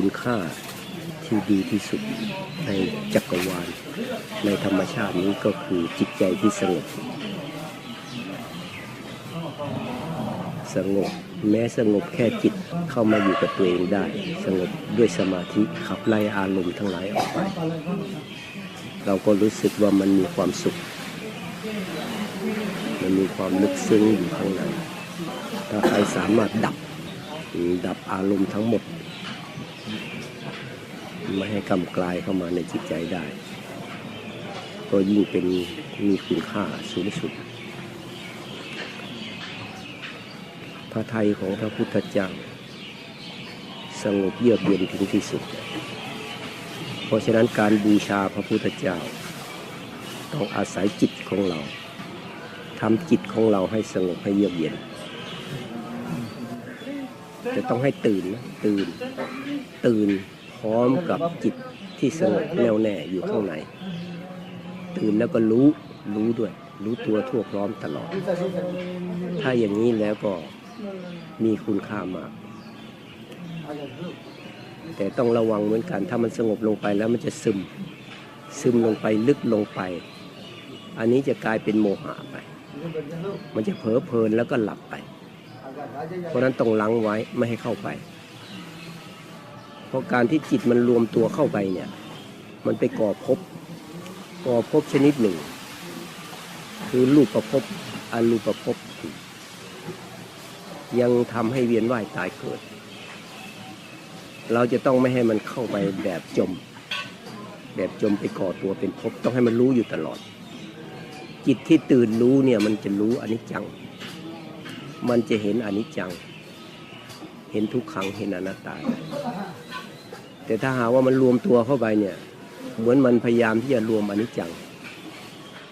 คุณค่าที่ดีที่สุดในจักรวาล ในธรรมชาตินี้ก็คือจิตใจที่สงบสงบแม้สงบแค่จิตเข้ามาอยู่กับตัวเองได้ สงบด้วยสมาธิขับไล่อารมณ์ทั้งหลายออกไป เราก็รู้สึกว่ามันมีความสุข มันมีความลึกซึ้งอยู่ข้างในถ้าใครสามารถดับดับอารมณ์ทั้งหมด ไม่ให้กำกลายเข้ามาในจิตใจได้ ก็ยิ่งเป็นมีคุณค่าสูงสุด พระไทยของพระพุทธเจ้าสงบเยือกเย็นถึงที่สุด เพราะฉะนั้นการบูชาพระพุทธเจ้า ต้องอาศัยจิตของเราทำจิตของเราให้สงบให้เยือกเย็น จะต้องให้ตื่นนะตื่นตื่น ร้อมกับจิตที่สงบแน่วแน่อยู่ข้างใน ตื่นแล้วก็รู้รู้ด้วย รู้ตัวทั่วพร้อมตลอด ถ้าอย่างนี้แล้วก็มีคุณค่ามาก แต่ต้องระวังเหมือนกัน ถ้ามันสงบลงไปแล้วมันจะซึม ซึมลงไปลึกลงไป อันนี้จะกลายเป็นโมหะไป มันจะเผลอเพลินแล้วก็หลับไป เพราะนั้นต้องลังไว้ไม่ให้เข้าไป เพราะการที่จิตมันรวมตัวเข้าไปเนี่ย มันไปก่อภพก่อภพชนิดหนึ่ง คือรูปประภพอรูปประภพยังทำให้เวียนว่ายตายเกิด เราจะต้องไม่ให้มันเข้าไปแบบจม แบบจมไปก่อตัวเป็นภพต้องให้มันรู้อยู่ตลอด จิตที่ตื่นรู้เนี่ยมันจะรู้อนิจจัง มันจะเห็นอนิจจัง เห็นทุกขังเห็นอนัตตา แต่ถ้าหาว่ามันรวมตัวเข้าไปเนี่ยเหมือนมันพยายามที่จะรวมอนิจจัง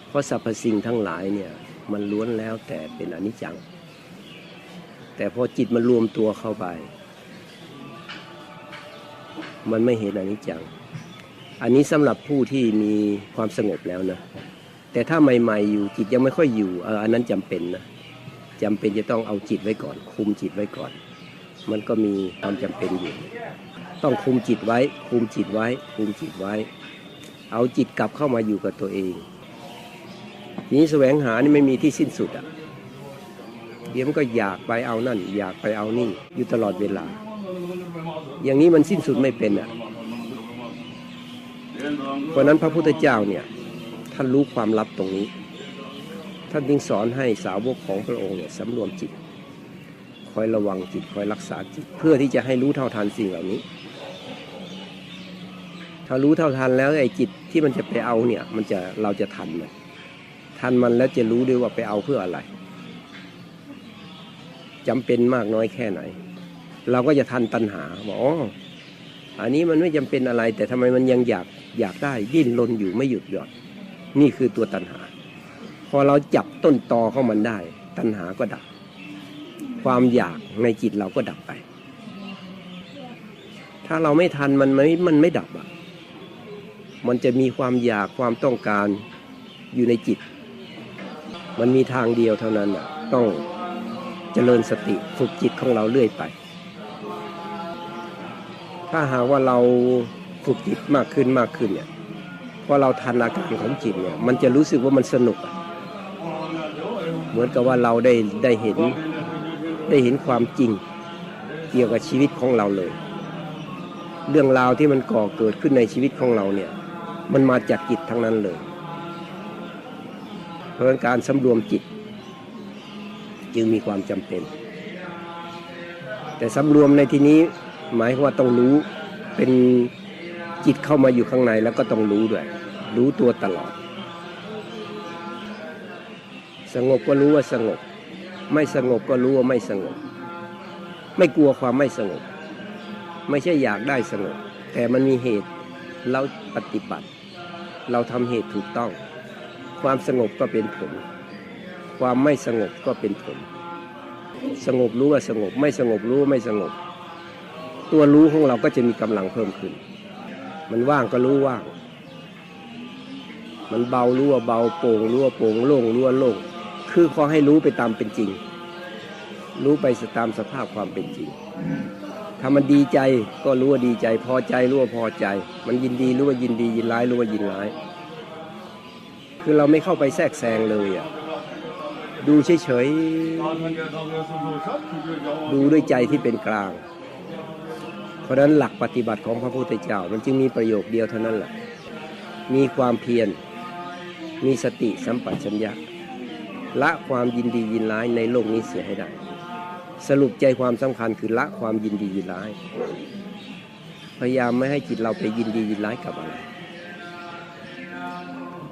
เพราะสรรพสิ่งทั้งหลายเนี่ยมันล้วนแล้วแต่เป็นอนิจจัง แต่พอจิตมันรวมตัวเข้าไป มันไม่เห็นอนิจจัง อันนี้สำหรับผู้ที่มีความสงบแล้วนะแต่ถ้าใหม่ ๆ อยู่จิตยังไม่ค่อยอยู่เอออันนั้นจำเป็นนะจำเป็นจะต้องเอาจิตไว้ก่อน คุมจิตไว้ก่อน มันก็มีความจำเป็นอยู่ ต้องคุมจิตไว้ คุมจิตไว้ คุมจิตไว้ เอาจิตกลับเข้ามาอยู่กับตัวเองทีนี้แสวงหานี่ไม่มีที่สิ้นสุดอะเดี๋ยวมันก็อยากไปเอานั่น อยากไปเอานี่ อยู่ตลอดเวลา อย่างนี้มันสิ้นสุดไม่เป็นอะเพราะฉะนั้นพระพุทธเจ้าเนี่ยท่านรู้ความลับตรงนี้ ท่านจึงสอนให้สาวกของพระองค์เนี่ยสำรวมจิต คอยระวังจิตคอยรักษาจิต เพื่อที่จะให้รู้เท่าทันสิ่งเหล่านี้ ถ้ารู้เท่าทันแล้วไอ้จิตที่มันจะไปเอาเนี่ย มันจะเราจะทันมันทันมันแล้วจะรู้ด้วยว่าไปเอาเพื่ออะไรจำเป็นมากน้อยแค่ไหน เราก็จะทันตัณหาบอกอ๋ออันนี้มันไม่จำเป็นอะไร แต่ทำไมมันยังอยากอยากได้ดิ้นรนอยู่ไม่หยุดหย่อนนี่คือตัวตัณหา พอเราจับต้นตอของมันได้ ตัณหาก็ดับ ความอยากในจิตเราก็ดับไป ถ้าเราไม่ทันมันไม่มันไม่ดับอะ มันจะมีความอยากความต้องการอยู่ในจิต มันมีทางเดียวเท่านั้นอะ ต้องเจริญสติฝึกจิตของเราเรื่อยไป ถ้าหากว่าเราฝึกจิตมากขึ้นมากขึ้นเนี่ยพอเราทันอาการของจิตเนี่ย มันจะรู้สึกว่ามันสนุก เหมือนกับว่าเราได้ได้เห็น ได้เห็นความจริงเกี่ยวกับชีวิตของเราเลย เรื่องราวที่มันก่อเกิดขึ้นในชีวิตของเราเนี่ย มันมาจากจิตทั้งนั้นเลย เพราะนั้นการสำรวมจิต จึงมีความจำเป็น แต่สำรวมในที่นี้หมายว่าต้องรู้เป็นจิตเข้ามาอยู่ข้างในแล้วก็ต้องรู้ด้วย รู้ตัวตลอด สงบก็รู้ว่าสงบ ไม่สงบก็รู้ว่าไม่สงบ ไม่กลัวความไม่สงบ ไม่ใช่อยากได้สงบ แต่มันมีเหตุเราปฏิบัติ เราทำเหตุถูกต้อง ความสงบก็เป็นผล ความไม่สงบก็เป็นผล สงบรู้ว่าสงบ ไม่สงบรู้ว่าไม่สงบ ตัวรู้ของเราก็จะมีกำลังเพิ่มขึ้น มันว่างก็รู้ว่าง มันเบารู้ว่าเบาโปร่งรู้ว่าโปร่งโล่งรู้ว่าโล่ง คือขอให้รู้ไปตามเป็นจริง รู้ไปตามสภาพความเป็นจริง ถ้ามันดีใจก็รู้ว่าดีใจ พอใจรู้ว่าพอใจ มันยินดีรู้ว่ายินดียินร้ายรู้ว่ายินร้าย คือเราไม่เข้าไปแทรกแซงเลยอะดูเฉยๆ ดูด้วยใจที่เป็นกลาง เพราะนั้นหลักปฏิบัติของพระพุทธเจ้า มันจึงมีประโยคเดียวเท่านั้นแหละ มีความเพียร มีสติสัมปชัญญะ ละความยินดียินร้ายในโลกนี้เสียให้ได้ สรุปใจความสำคัญคือละความยินดียินร้าย พยายามไม่ให้จิตเราไปยินดียินร้ายกับอะไร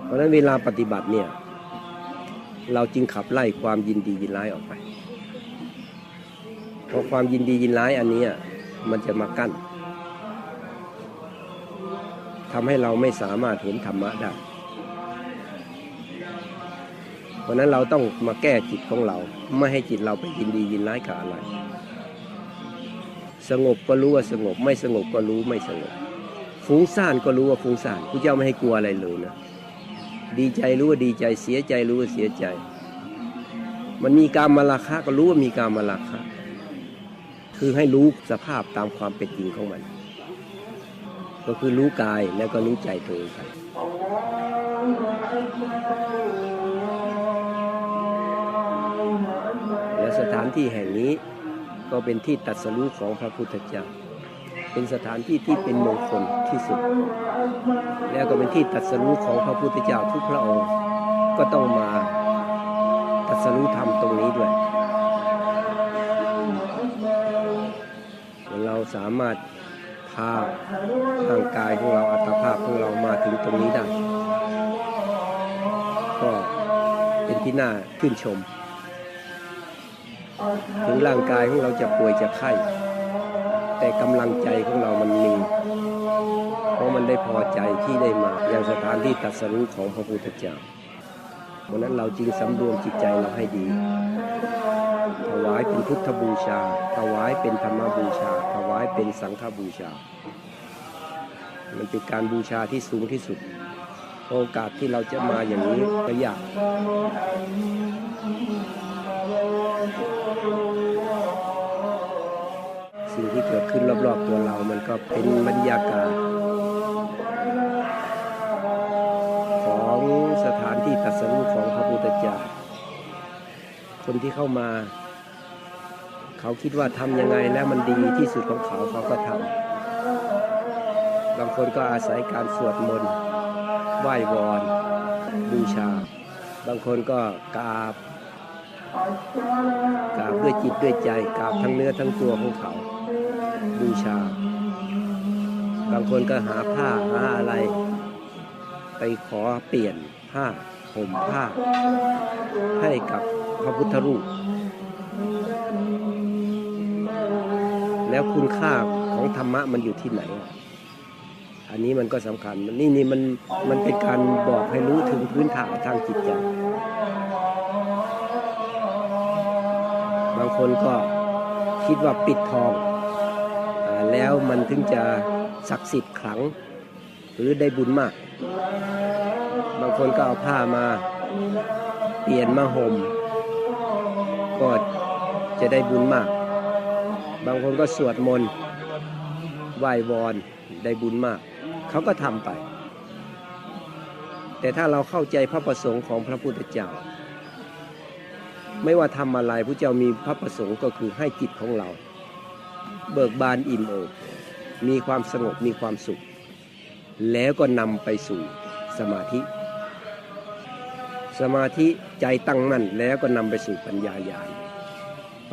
เพราะฉะนั้นเวลาปฏิบัติเนี่ย เราจึงขับไล่ความยินดียินร้ายออกไป เพราะความยินดียินร้ายอันนี้มันจะมากั้นทำให้เราไม่สามารถเห็นธรรมะได้ เพราะนั้นเราต้องมาแก้จิตของเรา ไม่ให้จิตเราไปยินดียินร้ายกับอะไร สงบก็รู้ว่าสงบ ไม่สงบก็รู้ไม่สงบ ฟุ้งซ่านก็รู้ว่าฟุ้งซ่านพระเจ้าไม่ให้กลัวอะไรเลยนะ ดีใจรู้ว่าดีใจเสียใจรู้ว่าเสียใจ มันมีการมาราคะก็รู้ว่ามีการมาราคะ คือให้รู้สภาพตามความเป็นจริงของมัน ก็คือรู้กายแล้วก็รู้ใจตัวเองไปแานที่แห่งนี้ก็เป็นที่ตัดสรู้ของพระพุทธเจ้า เป็นสถานที่ที่เป็นมงคลที่สุด แล้วก็เป็นที่ตัดสรู้ของพระพุทธเจ้าทุกพระองค์ ก็ต้องมาตัดสรู้ธรรมตรงนี้ด้วย เราสามารถพาร่างกายของเราอัตภาพของเรามาถึงตรงนี้ได้ ก็เป็นที่น่าชื่นชม ถึงร่างกายของเราจะป่วยจะไข้ แต่กำลังใจของเรามันมี เพราะมันได้พอใจที่ได้มาอย่างสถานที่ตรัสรู้ของพระพุทธเจ้าเพราะนั้นเราจึงสำรวมจิตใจเราให้ดี ถวายเป็นพุทธบูชา ถวายเป็นธรรมบูชา ถวายเป็นสังฆบูชา มันเป็นการบูชาที่สูงที่สุด โอกาสที่เราจะมาอย่างนี้ก็ยาก สิ่งที่เกิดขึ้นรอบๆตัวเรา มันก็เป็นบรรยากาศ ของสถานที่ตรัสรู้ของพระพุทธเจ้า คนที่เข้ามา เขาคิดว่าทำยังไงแล้วมันดีที่สุดของเขาเขาก็ทำ บางคนก็อาศัยการสวดมนต์ ไหว้วอน บูชา บางคนก็กราบ กราบด้วยจิตด้วยใจกราบทั้งเนื้อทั้งตัวของเขา บูชา บางคนก็หาผ้าหาอะไร ไปขอเปลี่ยนผ้าห่มผ้า ให้กับพระพุทธรูป แล้วคุณค่าของธรรมะมันอยู่ที่ไหน อันนี้มันก็สำคัญนี่นี่มันมันเป็นการบอกให้รู้ถึงพื้นฐานทางจิตใจ คนก็คิดว่าปิดทองอแล้วมันถึงจะศักดิ์สิทธิ์ขลัง หรือได้บุญมาก บางคนก็เอาผ้ามาเปลี่ยนมาห่มก็จะได้บุญมาก บางคนก็สวดมนต์ไหว้วอนได้บุญมาก เขาก็ทำไป แต่ถ้าเราเข้าใจพระประสงค์ของพระพุทธเจ้า ไม่ว่าทำอะไรพระเจ้ามีพระประสงค์ก็คือให้จิตของเรา เบิกบานอิ่มเอิบมีความสงบมีความสุข แล้วก็นำไปสู่สมาธิ สมาธิใจตั้งมั่นแล้วก็นำไปสู่ปัญญาญาณ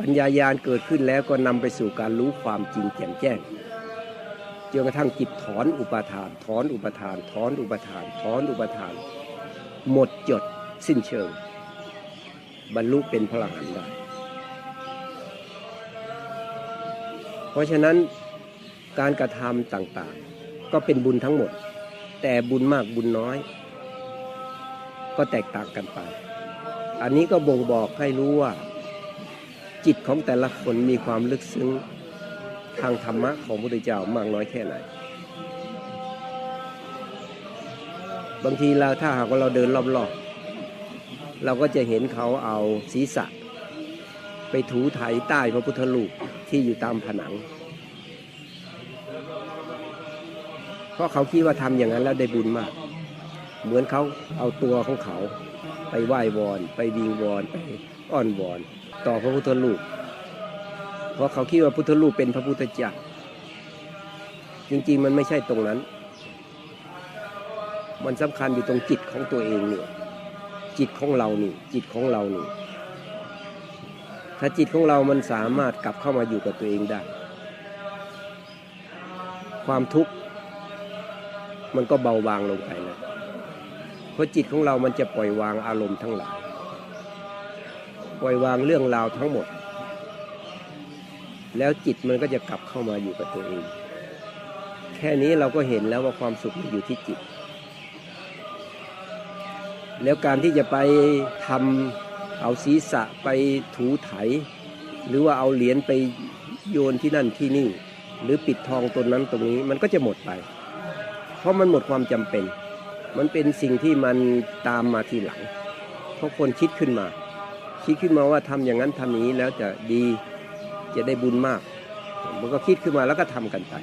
ปัญญาญาณเกิดขึ้นแล้วก็นำไปสู่การรู้ความจริงแจ่มแจ้งจนกระทั่งจิตถอนอุปาทาน ถอนอุปทาน ถอนอุปทาน ถอนอุปทาน หมดจดสิ้นเชิง บรรลุเป็นพระอรหันต์ได้ เพราะฉะนั้นการกระทำต่างๆ ก็เป็นบุญทั้งหมด แต่บุญมากบุญน้อย ก็แตกต่างกันไป อันนี้ก็บ่งบอกให้รู้ว่า จิตของแต่ละคนมีความลึกซึ้งทางธรรมะของพระพุทธเจ้ามากน้อยแค่ไหน บางทีเราถ้าหากว่าเราเดินรอบๆ เราก็จะเห็นเขาเอาศีรษะ ไปถูไถใต้พระพุทธรูปที่อยู่ตามผนัง เพราะเขาคิดว่าทำอย่างนั้นแล้วได้บุญมาก เหมือนเขาเอาตัวของเขา ไปไหว้วอน ไปวิงวอนไปอ้อนวอน ต่อพระพุทธรูป เพราะเขาคิดว่าพุทธรูปเป็นพระพุทธเจ้าจริงๆมันไม่ใช่ตรงนั้น มันสำคัญอยู่ตรงจิตของตัวเองเนี่ย จิตของเรานี่ จิตของเรานี่ ถ้าจิตของเรามันสามารถกลับเข้ามาอยู่กับตัวเองได้ ความทุกข์มันก็เบาบางลงไปนะเพราะจิตของเรามันจะปล่อยวางอารมณ์ทั้งหลาย ปล่อยวางเรื่องราวทั้งหมด แล้วจิตมันก็จะกลับเข้ามาอยู่กับตัวเอง แค่นี้เราก็เห็นแล้วว่าความสุขมันอยู่ที่จิต แล้วการที่จะไปทำเอาศีรษะไปถูไถ หรือว่าเอาเหรียญไปโยนที่นั่นที่นี่ หรือปิดทองตนนั้นตรงนี้มันก็จะหมดไป เพราะมันหมดความจำเป็น มันเป็นสิ่งที่มันตามมาทีหลัง เพราะคนคิดขึ้นมา คิดขึ้นมาว่าทำอย่างนั้นทำอย่านี้แล้วจะดีจะได้บุญมาก มันก็คิดขึ้นมาแล้วก็ทำกันไป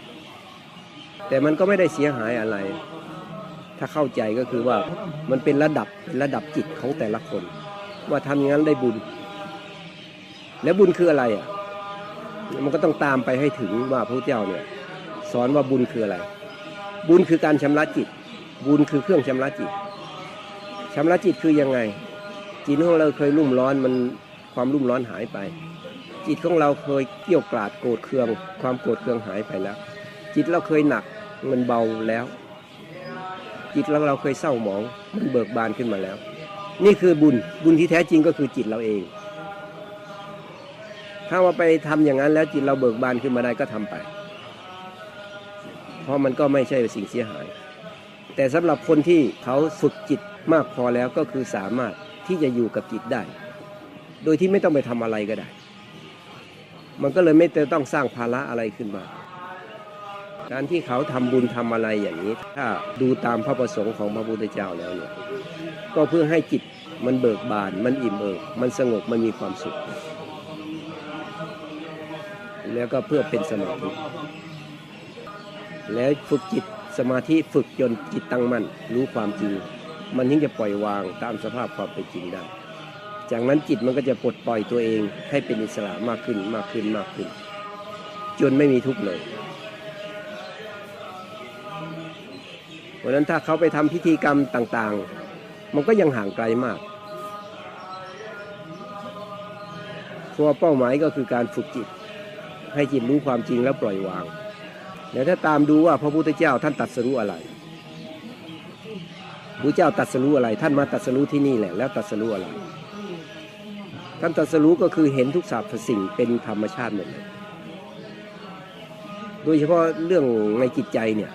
แต่มันก็ไม่ได้เสียหายอะไร ถ้าเข้าใจก็คือว่ามันเป็นระดับเป็นระดับจิตของแต่ละคน ว่าทำอย่างนั้นได้บุญ แล้วบุญคืออะไรอะ มันก็ต้องตามไปให้ถึงว่าพระเจ้าเนี่ย สอนว่าบุญคืออะไร บุญคือการชำระจิต บุญคือเครื่องชำระจิตชำระจิตคือยังไง จิตของเราเคยรุ่มร้อนมันความรุ่มร้อนหายไป จิตของเราเคยเกี่ยวกราดโกรธเคือง ความโกรธเคืองหายไปแล้ว จิตเราเคยหนักมันเบาแล้ว จิตเราเราเคยเศร้าหมองมันเบิกบานขึ้นมาแล้ว นี่คือบุญบุญที่แท้จริงก็คือจิตเราเอง ถ้าว่าไปทำอย่างนั้นแล้วจิตเราเบิกบานขึ้นมาได้ก็ทำไป เพราะมันก็ไม่ใช่สิ่งเสียหาย แต่สำหรับคนที่เขาฝึกจิตมากพอแล้วก็คือสามารถที่จะอยู่กับจิตได้ โดยที่ไม่ต้องไปทำอะไรก็ได้ มันก็เลยไม่ต้องสร้างภาระอะไรขึ้นมา การที่เขาทำบุญทำอะไรอย่างนี้ ถ้าดูตามพระประสงค์ของพระพุทธเจ้าแล้วเนี่ยก็เพื่อให้จิตมันเบิกบานมันอิ่มเอิบมันสงบมันมีความสุข แล้วก็เพื่อเป็นสมาธิแล้วฝึกจิตสมาธิฝึกจนจิตตั้งมั่นรู้ความจริง มันยิ่งจะปล่อยวางตามสภาพความเป็นจริงได้ จากนั้นจิตมันก็จะปลดปล่อยตัวเองให้เป็นอิสระมากขึ้นมากขึ้นมากขึ้น จนไม่มีทุกข์เลย ราะนั้นถ้าเขาไปทำพิธีกรรมต่างๆ มันก็ยังห่างไกลมากเพราะว่าเป้าหมายก็คือการฝึกจิต ให้จิตรู้ความจริงแล้วปล่อยวางแล้วถ้าตามดูว่าพระพุทธเจ้าท่านตัดสรู้อะไรพระเจ้าตัดสรู้อะไร ท่านมาตัดสรู้ที่นี่แหละ แล้วตัดสรู้อะไรท่านตรัสรู้ก็คือเห็นทุกสรรพสิ่งเป็นธรรมชาติหมดเลย โดยเฉพาะเรื่องในจิตใจเนี่ย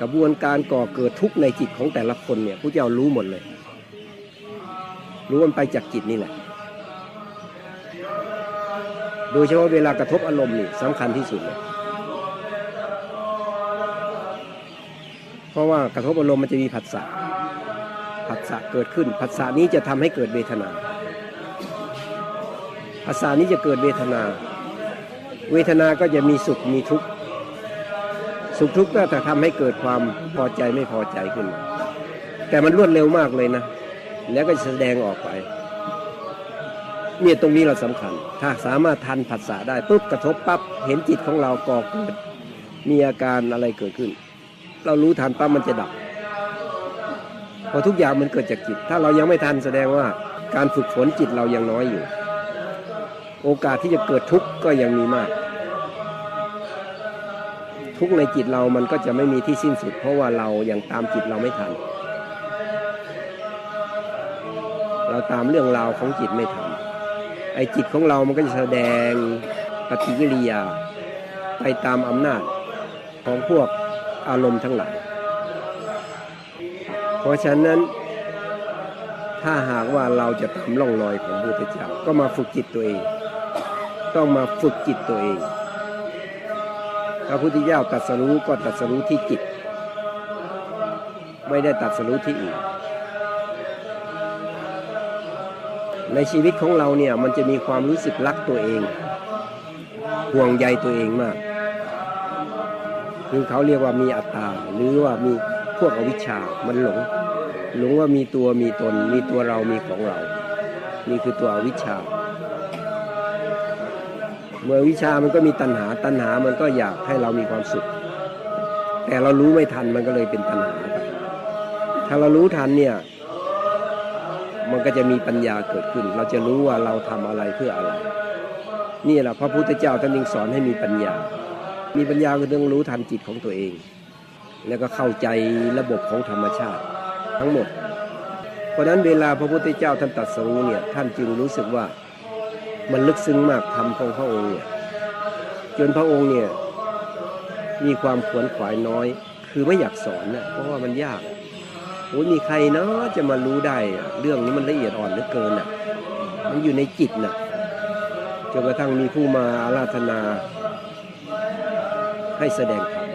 กระบวนการก่อเกิดทุกข์ในจิตของแต่ละคนเนี่ยพระเจ้ารู้หมดเลย รู้มันไปจากจิตนี่แหละ โดยเฉพาะเวลากระทบอารมณ์นี่สำคัญที่สุดเลยเพราะว่ากระทบอารมณ์มันจะมีผัสสะผัสสะเกิดขึ้นผัสสะนี้จะทำให้เกิดเวทนาผัสสะนี้จะเกิดเวทนา เวทนาก็จะมีสุขมีทุกข์ สุขทุกข์ก็จะทำให้เกิดความพอใจไม่พอใจขึ้นมาแต่มันรวดเร็วมากเลยนะ แล้วก็แสดงออกไป เนี่ยตรงนี้เราสำคัญ ถ้าสามารถทันผัสสะได้ปุ๊บกระทบปั๊บเห็นจิตของเราก่อเกิดมีอาการอะไรเกิดขึ้น เรารู้ทันปั๊บมันจะดับเพราะทุกอย่างมันเกิดจากจิต ถ้าเรายังไม่ทันแสดงว่าการฝึกฝนจิตเรายังน้อยอยู่ โอกาสที่จะเกิดทุกข์ก็ยังมีมาก ทุกในจิตเรามันก็จะไม่มีที่สิ้นสุด เพราะว่าเรายังตามจิตเราไม่ทัน เราตามเรื่องราวของจิตไม่ทัน ไอ้จิตของเรามันก็จะแสดงปฏิกิริยา ไปตามอำนาจของพวกอารมณ์ทั้งหลาย เพราะฉะนั้น ถ้าหากว่าเราจะตามล่องรอยของพระพุทธเจ้าก็มาฝึกจิตตัวเอง ต้องมาฝึกจิตตัวเอง พระพุทธเจ้าตรัสรู้ก็ตรัสรู้ที่จิต ไม่ได้ตรัสรู้ที่อื่น ในชีวิตของเราเนี่ยมันจะมีความรู้สึกรักตัวเอง ห่วงใยตัวเองมาก คือเขาเรียกว่ามีอัตตา หรือว่ามีพวกอวิชชา มันหลง หลงว่ามีตัวมีตน มีตัวเรามีของเรา นี่คือตัวอวิชชา เมื่อวิชามันก็มีตัณหา ตัณหามันก็อยากให้เรามีความสุข แต่เรารู้ไม่ทันมันก็เลยเป็นตัณหาไปถ้าเรารู้ทันเนี่ย มันก็จะมีปัญญาเกิดขึ้น เราจะรู้ว่าเราทำอะไรเพื่ออะไร นี่แหละพระพุทธเจ้าท่านจึงสอนให้มีปัญญา มีปัญญาก็ต้องรู้ทันจิตของตัวเอง แล้วก็เข้าใจระบบของธรรมชาติ ทั้งหมด เพราะนั้นเวลาพระพุทธเจ้าท่านตัดสรู้เนี่ยท่านจึงรู้สึกว่า มันลึกซึ้งมากธรรมของพระองค์เนี่ยจนพระองค์เนี่ยมีความขวนขวายน้อย คือไม่อยากสอนนะเพราะว่ามันยากโอ้ยมีใครเนาะจะมารู้ได้ เรื่องนี้มันละเอียดอ่อนเหลือเกินอะ มันอยู่ในจิตน่ะจนกระทั่งมีผู้มาอาราธนา ให้แสดงธรรม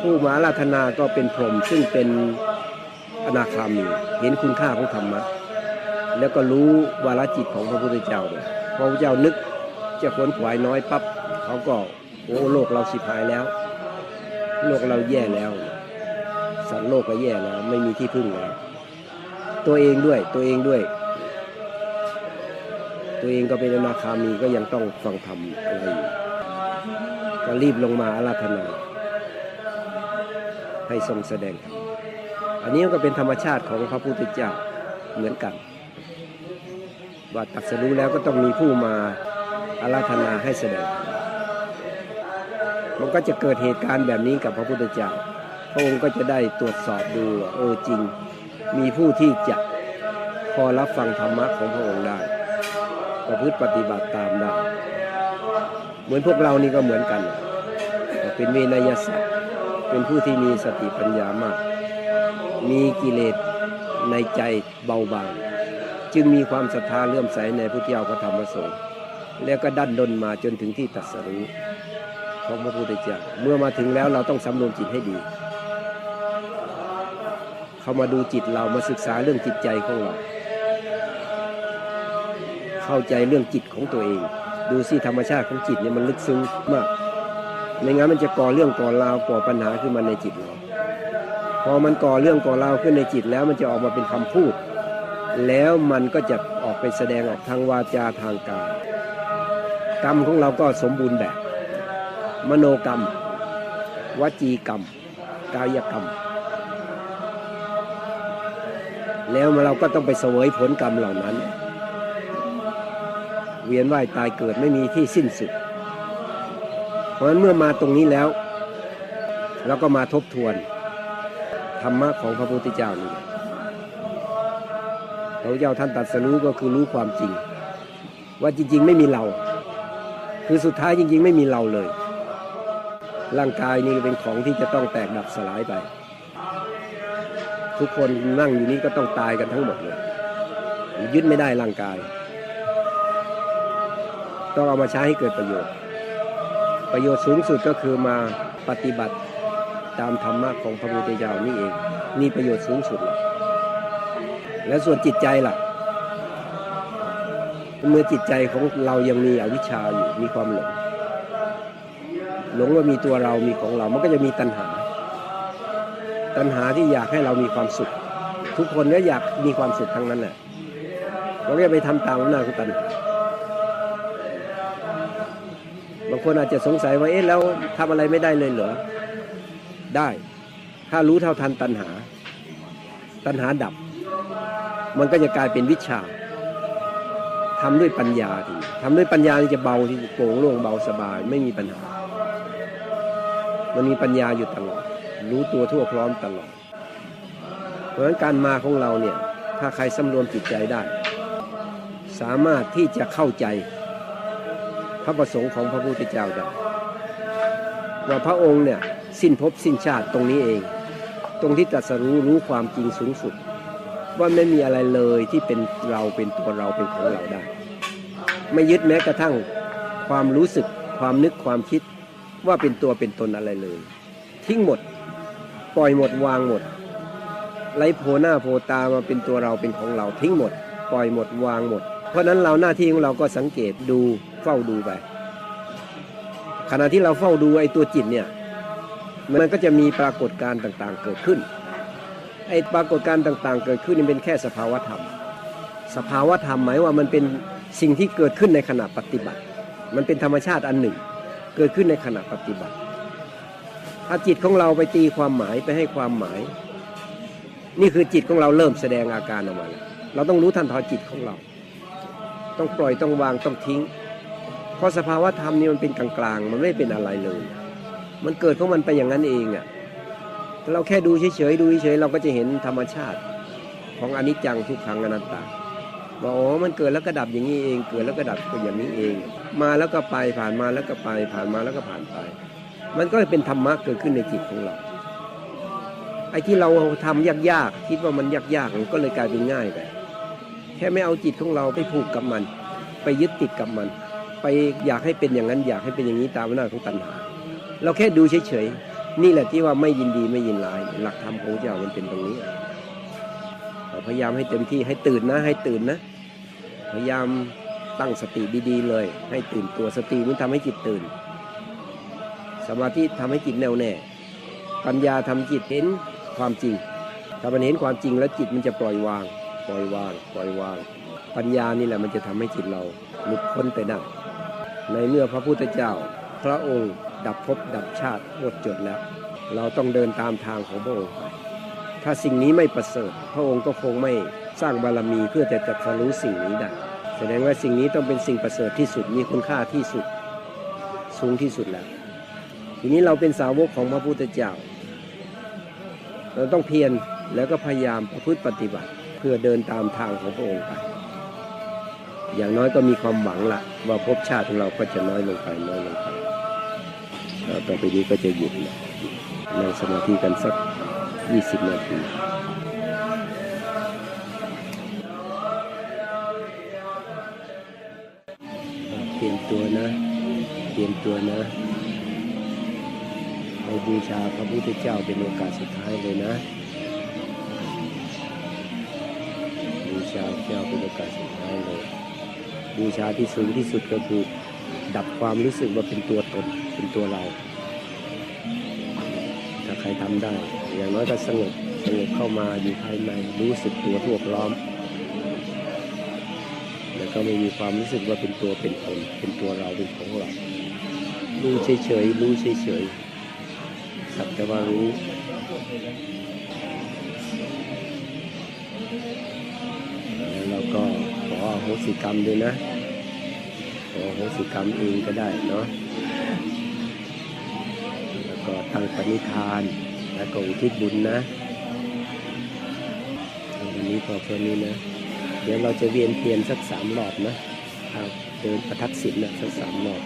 ผู้มาอาราธนาก็เป็นพรหมซึ่งเป็นอนาคามี เห็นคุณค่าของธรรมะ แล้วก็รู้วาลจิตของพระพุทธเจ้าเนี่ยพระพุทธเจ้านึกจะขวนขวายน้อยปั๊บเขาก็โอ้โลกเราสิบหายแล้ว โลกเราแย่แล้ว สัตว์โลกก็แย่แล้ว ไม่มีที่พึ่งแล้วตัวเองด้วยตัวเองด้วย ตัวเองก็เป็นอนาคามีก็ยังต้องฟังธรรมอะไรอยู่ก็รีบลงมาอาราธนา ให้ทรงแสดง อันนี้ก็เป็นธรรมชาติของพระพุทธเจ้าเหมือนกัน ว่าตรัดสรู้แล้วก็ต้องมีผู้มาอาราธนาให้แสดงธรรมมันก็จะเกิดเหตุการณ์แบบนี้กับพระพุทธเจ้า พระองค์ก็จะได้ตรวจสอบดูเออจริง มีผู้ที่จะพอรับฟังธรรมะของพระองค์ได้ประพฤติปฏิบัติตามได้ เหมือนพวกเรานี่ก็เหมือนกัน เป็นเวนยสัตว์เป็นผู้ที่มีสติปัญญามาก มีกิเลสในใจเบาบาง จึงมีความศรัทธาเลื่อมใสในพุทธเจ้าพระธรรมพระสงฆ์แล้วก็ดันดนมาจนถึงที่ตรัสรู้ของพระพุทธเจ้าเมื่อมาถึงแล้วเราต้องสำรวมจิตให้ดี เขามาดูจิตเรามาศึกษาเรื่องจิตใจของเรา เข้าใจเรื่องจิตของตัวเอง ดูสิธรรมชาติของจิตเนี่ยมันลึกซึ้งมากไม่งั้นมันจะก่อเรื่องก่อราวก่อปัญหาขึ้นมาในจิตเราพอมันก่อเรื่องก่อราวขึ้นในจิตแล้วมันจะออกมาเป็นคำพูด แล้วมันก็จะออกไปแสดงออกทางวาจาทางกายกรรมของเราก็สมบูรณ์แบบ มโนกรรม วจีกรรม กายกรรม แล้วเราก็ต้องไปเสวยผลกรรมเหล่านั้น เวียนว่ายตายเกิดไม่มีที่สิ้นสุด เพราะฉะนั้นเมื่อมาตรงนี้แล้วเราก็มาทบทวน ธรรมะของพระพุทธเจ้านี่ พระเจ้าท่านตรัสรู้ก็คือรู้ความจริง ว่าจริง ๆ ไม่มีเรา คือสุดท้ายจริง ๆ ไม่มีเราเลย ร่างกายนี่เป็นของที่จะต้องแตกดับสลายไป ทุกคนนั่งอยู่นี้ก็ต้องตายกันทั้งหมดเลยยึดไม่ได้ร่างกาย ต้องเอามาใช้ให้เกิดประโยชน์ ประโยชน์สูงสุดก็คือมาปฏิบัติตามธรรมะของพระพุทธเจ้านี่เองนี่ประโยชน์สูงสุดละ แล้วส่วนจิตใจล่ะ เมื่อจิตใจของเรายังมีอวิชชาอยู่มีความหลงหลงว่ามีตัวเรามีของเรา มันก็จะมีตัณหา ตัณหาที่อยากให้เรามีความสุข ทุกคนก็อยากมีความสุขทั้งนั้นแหละเราก็จะไปทำตามอำนาจขอตัณหาบางคนอาจจะสงสัยว่าเอ๊ะแล้วทำอะไรไม่ได้เลยเหรอได้ ถ้ารู้เท่าทันตัณหา ตัณหาดับ มันก็จะกลายเป็นวิชาทำด้วยปัญญาทีทำด้วยปัญญาที่จะเบาที่โปร่งโล่งเบาสบายไม่มีปัญหา มันมีปัญญาอยู่ตลอด รู้ตัวทั่วพร้อมตลอด เพราะฉะนั้นการมาของเราเนี่ยถ้าใครสำรวมจิตใจได้ สามารถที่จะเข้าใจ พระประสงค์ของพระพุทธเจ้าได้ว่าพระองค์เนี่ยสิ้นภพสิ้นชาติตรงนี้เอง ตรงที่ตรัสรู้รู้ความจริงสูงสุด ว่าไม่มีอะไรเลยที่เป็นเราเป็นตัวเราเป็นของเราได้ ไม่ยึดแม้กระทั่งความรู้สึกความนึกความคิดว่าเป็นตัวเป็นตนอะไรเลย ทิ้งหมด ปล่อยหมดวางหมดไรโผหน้าโผตามาเป็นตัวเราเป็นของเราทิ้งหมด ปล่อยหมดวางหมด เพราะฉะนั้นเราหน้าที่ของเราก็สังเกตดูเฝ้าดูไปขณะที่เราเฝ้าดูไอ้ตัวจิตเนี่ยมันก็จะมีปรากฏการณ์ต่างๆเกิดขึ้น ไอ้ปรากฏการณ์ต่าง ๆ เกิดขึ้นนี่เป็นแค่สภาวธรรม สภาวธรรมหมายว่ามันเป็นสิ่งที่เกิดขึ้นในขณะปฏิบัติ มันเป็นธรรมชาติอันหนึ่ง เกิดขึ้นในขณะปฏิบัติถ้าจิตของเราไปตีความหมายไปให้ความหมาย นี่คือจิตของเราเริ่มแสดงอาการออกมาแล้วเราต้องรู้ทันทอจิตของเรา ต้องปล่อยต้องวางต้องทิ้งเพราะสภาวธรรมนี่มันเป็นกลางๆ มันไม่เป็นอะไรเลย มันเกิดของมันไปอย่างนั้นเองอะ่ะ เราแค่ดูเฉยๆดูเฉยๆเราก็จะเห็นธรรมชาติของอนิจจังทุกขังอนัตตาว่าอ๋อมันเกิดแล้วก็ดับอย่างนี้เองเกิดแล้วก็ดับก็อย่างนี้เอง มาแล้วก็ไปผ่านมาแล้วก็ไปผ่านมาแล้วก็ผ่านไป มันก็เป็นธรรมะเกิดขึ้นในจิตของเราไอ้ที่เราทำยากๆคิดว่ามันยากๆมันก็เลยกลายเป็นง่ายไปแค่ไม่เอาจิตของเราไปผูกกับมัน ไปยึดติดกับมัน ไปอยากให้เป็นอย่างนั้นอยากให้เป็นอย่างนี้ตามอำนาจของตัณหา เราแค่ดูเฉยๆ นี่แหละที่ว่าไม่ยินดีไม่ยินร้าย หลักธรรมของเจ้ามันเป็นตรงนี้พยายามให้เต็มที่ให้ตื่นนะ ให้ตื่นนะ พยายามตั้งสติดีๆเลย ให้ตื่นตัวสติมันทำให้จิตตื่น สมาธิทำให้จิตแน่วแน่ ปัญญาทำจิตเห็นความจริง ถ้ามันเห็นความจริงแล้วจิตมันจะปล่อยวาง ปล่อยวาง ปล่อยวาง ปัญญานี่แหละมันจะทำให้จิตเราหลุดพ้นไปได้ในเมื่อพระพุทธเจ้า พระองค์ ดับภพดับชาติหมดจดแล้ว เราต้องเดินตามทางของพระองค์ไปถ้าสิ่งนี้ไม่ประเสริฐ พระองค์ก็คงไม่สร้างบารมีเพื่อจะตรัสรู้สิ่งนี้ได้แสดงว่าสิ่งนี้ต้องเป็นสิ่งประเสริฐที่สุดมีคุณค่าที่สุด สูงที่สุดแล้ว ทีนี้เราเป็นสาวกของพระพุทธเจ้า เราต้องเพียรแล้วก็พยายามประพฤติปฏิบัติ เพื่อเดินตามทางของพระองค์ไป อย่างน้อยก็มีความหวังละว่าภพชาติของเราก็จะน้อยลงไปน้อยลงไป ต่อไปนี้ก็จะหยุดนั่งสมาธิกันสัก 20 นาทีเตรียมตัวนะ เตรียมตัวนะไปบูชาพระพุทธเจ้าเป็นโอกาสสุดท้ายเลยนะ บูชาเจ้าเป็นโอกาสสุดท้ายเลย บูชาที่สูงที่สุดก็คือ ดับความรู้สึกว่าเป็นตัวตนเป็นตัวเรา ถ้าใครทำได้ อย่างน้อยก็สงบสงบเข้ามาอยู่ภายในรู้สึกตัวทั่วพร้อม แล้วก็ไม่มีความรู้สึกว่าเป็นตัวเป็นตนเป็นตัวเราเป็นของเรารู้เฉยๆรู้เฉยๆสักแต่ว่ารู้แล้วเราก็ขออโหสิกรรมด้วยนะ ออโหสิกรรมเองก็ได้เนาะแล้วก็ตั้งปณิธาน แล้วก็อุทิศบุญนะวันนี้พอแค่นี้นะ เดี๋ยวเราจะเวียนเทียนสักสามรอบนะเอาเดินประทักษิณนะสักสามรอบ